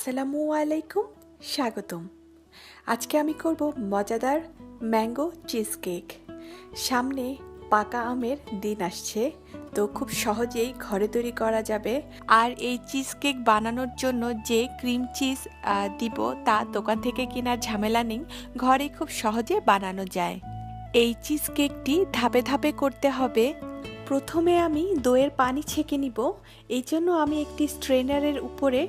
আসসালামু আলাইকুম, স্বাগতম। আজকে আমি করব মজাদার ম্যাঙ্গো চিজ কেক সামনে পাকা আমের দিন আসছে, তো খুব সহজেই ঘরে তৈরি করা যাবে। আর এই চিজ কেক বানানোর জন্য যে ক্রিম চিজ দিব তা দোকান থেকে কেনার ঝামেলা নেই, ঘরে খুব সহজে বানানো যায়। এই চিজ কেকটি ধাপে ধাপে করতে হবে। প্রথমে আমি দইয়ের পানি ছেঁকে নিব। এই জন্য আমি একটি স্ট্রেনারের উপরে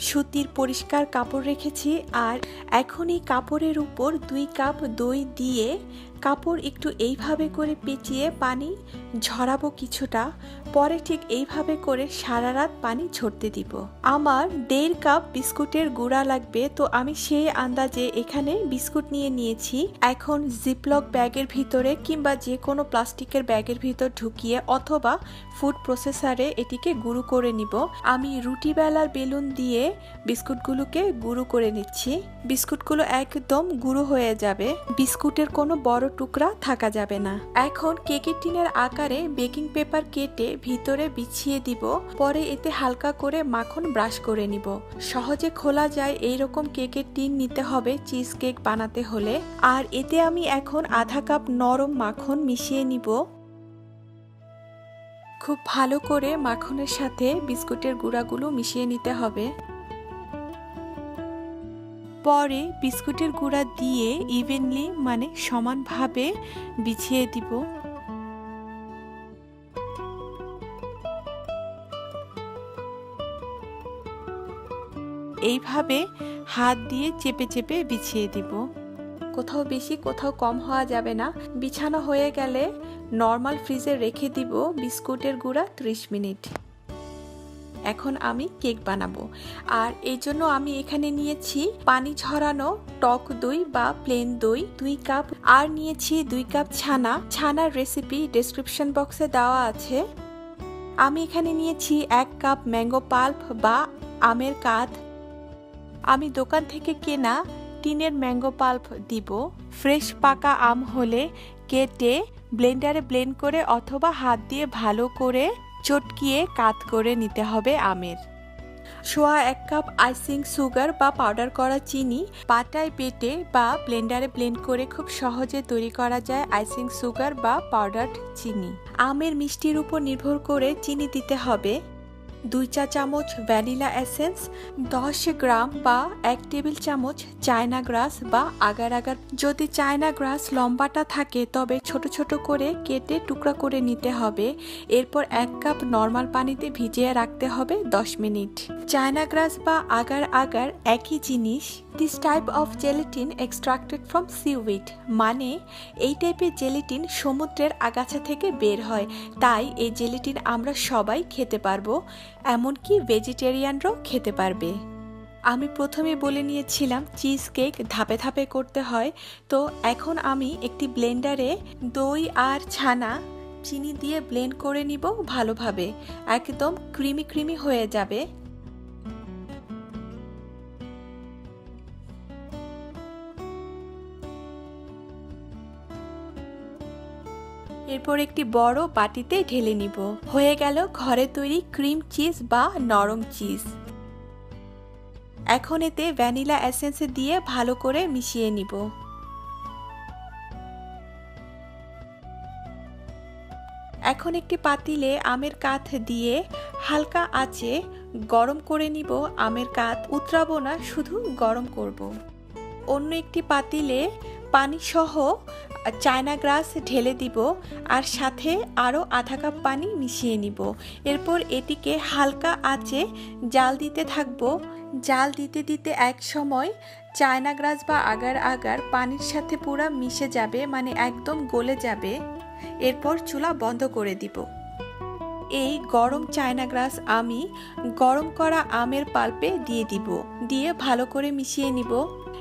সুতির পরিষ্কার কাপড় রেখেছি আর এখন এই কাপড়ের উপর দুই কাপ দই দিয়ে কাপড় একটু এইভাবে করে পেঁচিয়ে পানি ঝরাবো কিছুটা, পরে ঠিক এইভাবে করে সারা রাত পানি ঝরতে দিব। আমার দেড় কাপ বিস্কুটের গুঁড়া লাগবে, তো আমি সেই আন্দাজে এখানে বিস্কুট নিয়ে নিয়েছি। এখন জিপলক ব্যাগের ভিতরে কিংবা যে কোনো প্লাস্টিকের ব্যাগের ভিতর ঢুকিয়ে অথবা ফুড প্রসেসারে এটিকে গুঁড়ো করে নিব। আমি রুটি বেলার বেলুন দিয়ে বিস্কুটগুলোকে গুঁড়ো করে নিচ্ছি। বিস্কুটগুলো একদম গুঁড়ো হয়ে যাবে। বিস্কুটের কোনো বড় টুকরা থাকা যাবে না। এখন কেকের টিনের আকারে বেকিং পেপার কেটে ভিতরে বিছিয়ে দিব, পরে এতে হালকা করে মাখন ব্রাশ করে নিব। সহজে খোলা যায় এই রকম কেকের টিন নিতে হবে চিজ কেক বানাতে হলে। আর এতে আমি এখন আধা কাপ নরম মাখন মিশিয়ে নিব। খুব ভালো করে মাখনের সাথে বিস্কুটের গুঁড়াগুলো মিশিয়ে নিতে হবে। পরে বিস্কুটের গুঁড়া দিয়ে ইভেনলি মানে সমানভাবে বিছিয়ে দিব। এইভাবে হাত দিয়ে চেপে চেপে বিছিয়ে দিব। কোথাও বেশি, কোথাও কম হওয়া যাবে না। বিছানো হয়ে গেলে নর্মাল ফ্রিজে রেখে দিব বিস্কুটের গুঁড়া 30 মিনিট। এখন আমি কেক বানাবো। আর এই জন্য আমি এখানে নিয়েছি পানি ঝরানো টক দই বা প্লেন দই দুই কাপ আর নিয়েছি দুই কাপ ছানা। ছানার রেসিপি ডেসক্রিপশন বক্সে দেওয়া আছে। আমি এখানে নিয়েছি এক কাপ ম্যাঙ্গো পাল্প বা আমের কাঠ আমি দোকান থেকে কেনা টিনের ম্যাঙ্গো পাল্প দিব। ফ্রেশ পাকা আম হলে কেটে ব্লেন্ডারে ব্লেন্ড করে অথবা হাত দিয়ে ভালো করে চটকিয়ে কাত করে নিতে হবে আমের। সোয়া এক কাপ আইসিং সুগার বা পাউডার করা চিনি পাটায় পেটে বা ব্লেন্ডারে ব্লেন্ড করে খুব সহজে তৈরি করা যায় আইসিং সুগার বা পাউডার চিনি। আমের মিষ্টির উপর নির্ভর করে চিনি দিতে হবে। দুই চা চামচ ভ্যানিলা এসেন্স, দশ গ্রাম বা এক টেবিল চামচ চায়না গ্রাস বা আগার আগার। যদি চায়না গ্রাস লম্বাটা থাকে, তবে ছোট ছোট করে কেটে টুকরা করে নিতে হবে। এরপর এক কাপ নর্মাল পানিতে ভিজিয়ে রাখতে হবে দশ মিনিট। চায়না গ্রাস বা আগার আগার একই জিনিস। This type of gelatin extracted from seaweed মানে এই টাইপের জেলেটিন সমুদ্রের আগাছা থেকে বের হয়। তাই এই জেলেটিন আমরা সবাই খেতে পারব। এমনকি ভেজিটেরিয়ানরাও খেতে পারবে। আমি প্রথমে বলে নিয়েছিলাম চিজ কেক ধাপে ধাপে করতে হয়। তো এখন আমি একটি ব্লেন্ডারে দই আর ছানা, চিনি দিয়ে ব্লেন্ড করে নিব ভালোভাবে। একদম ক্রিমি ক্রিমি হয়ে যাবে। এরপর একটি বড় বাটিতে ঢেলে নিব। হয়ে গেল ঘরে তৈরি ক্রিম চিজ বা নরম চিজ। এখন এতে ভ্যানিলা এসেন্স দিয়ে ভালো করে মিশিয়ে নিব। এখন একটি পাতিলে আমের কাঠ দিয়ে হালকা আঁচে গরম করে নিব। আমের কাঠ উতরাবো না, শুধু গরম করব। অন্য একটি পাতিলে পানি সহ চায়না গ্রাস ঢেলে দিব আর সাথে আরও আধা কাপ পানি মিশিয়ে নিব। এরপর এটিকে হালকা আঁচে জাল দিতে থাকব। জাল দিতে দিতে এক সময় চায়না গ্রাস বা আগার আগার পানির সাথে পুরো মিশে যাবে মানে একদম গলে যাবে। এরপর চুলা বন্ধ করে দিব। এই গরম চায়না গ্রাস আমি গরম করা আমের পাল্পে দিয়ে দিব। দিয়ে ভালো করে মিশিয়ে নিব।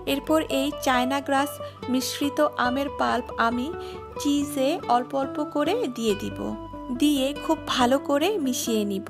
এরপর এই চায়না গ্রাস মিশ্রিত আমের পাল্প আমি চিজে অল্প অল্প করে দিয়ে দিব। দিয়ে খুব ভালো করে মিশিয়ে নিব।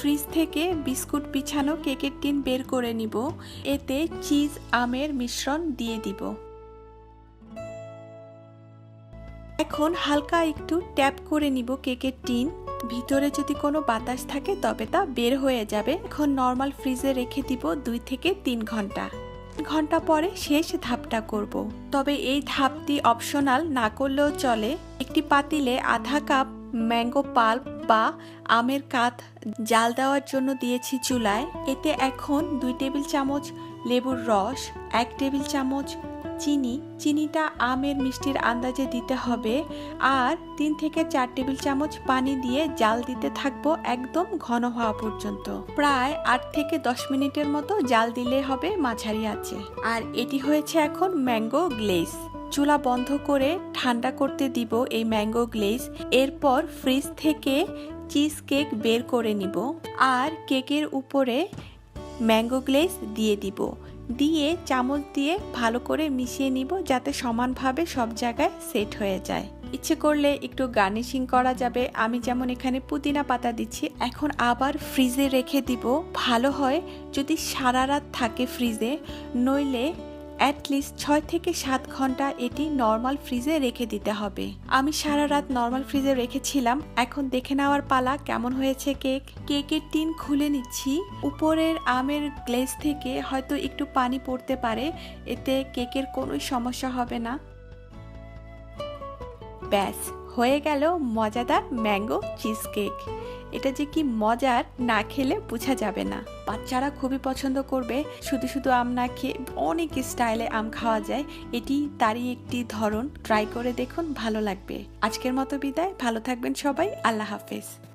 ফ্রিজ থেকে বিস্কুট বিছানো কেকের টিন বের করে নিব। এতে চিজ, আমের মিশ্রণ দিয়ে দিব। এখন হালকা একটু ট্যাপ করে নিব কেকের টিন। ভিতরে যদি কোনো বাতাস থাকে তবে তা বের হয়ে যাবে। এখন নর্মাল ফ্রিজে রেখে দিব দুই থেকে তিন ঘণ্টা। ঘণ্টা পরে শেষ ধাপটা করব। তবে এই ধাপটি অপশনাল না করলেও চলে। একটি পাতিলে আধা কাপ ম্যাঙ্গো পাল্প বা আমের কাত জাল দেওয়ার জন্য দিয়েছি চুলায়। এতে এখন দুই টেবিল চামচ লেবুর রস, এক টেবিল চামচ চিনি। চিনিটা আমের মিষ্টির আন্দাজে দিতে হবে আর তিন থেকে চার টেবিল চামচ পানি দিয়ে জাল দিতে থাকব একদম ঘন হওয়া পর্যন্ত। প্রায় আট থেকে দশ মিনিটের মতো জাল দিলে হবে মাঝারি আছে আর এটি হয়েছে এখন ম্যাঙ্গো গ্লেজ চুলা বন্ধ করে ঠান্ডা করতে দিব এই ম্যাঙ্গো গ্লেজ। এরপর ফ্রিজ থেকে চিজ কেক বের করে নিব আর কেকের উপরে ম্যাঙ্গো গ্লেজ দিয়ে দিব। দিয়ে চামচ দিয়ে ভালো করে মিশিয়ে নিব যাতে সমানভাবে সব জায়গায় সেট হয়ে যায়। ইচ্ছে করলে একটু গার্নিশিং করা যাবে। আমি যেমন এখানে পুদিনা পাতা দিচ্ছি, এখন আবার ফ্রিজে রেখে দিব। ভালো হয় যদি সারা রাত থাকে ফ্রিজে, নইলে অ্যাটলিস্ট ছয় থেকে সাত ঘণ্টা এটি নর্মাল ফ্রিজে রেখে দিতে হবে। আমি সারা রাত নর্মাল ফ্রিজে রেখেছিলাম। এখন দেখে নেওয়ার পালা কেমন হয়েছে কেক? কেকের টিন খুলে নিচ্ছি। উপরের আমের গ্লেজ থেকে হয়তো একটু পানি পড়তে পারে। এতে কেকের কোনো সমস্যা হবে না। ব্যাস। হয়ে গেল মজাদার ম্যাঙ্গো চিজ কেক এটা যে কি মজার না খেলে বোঝা যাবে না। বাচ্চারা খুবই পছন্দ করবে। শুধু শুধু আম না খেয়ে অনেক স্টাইলে আম খাওয়া যায়। এটি তারই একটি ধরন। ট্রাই করে দেখুন, ভালো লাগবে। আজকের মতো বিদায়। ভালো থাকবেন সবাই। আল্লাহ হাফেজ।